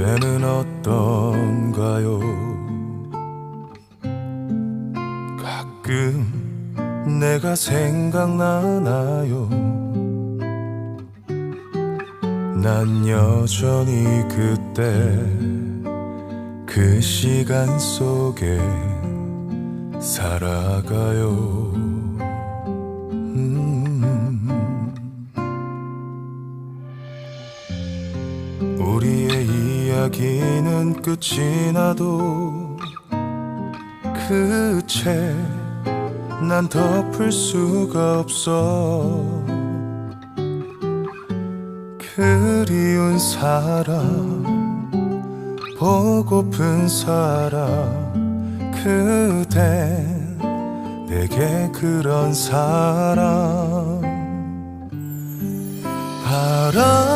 때는 어떤가요? 가끔 내가 생각나나요? 난 여전히 그때 그 시간 속에 살아가요. 우리의 이야기는 끝이 나도 그 채 난 덮을 수가 없어. 그리운 사람 보고픈 사람 그대 내게 그런 사람. 바람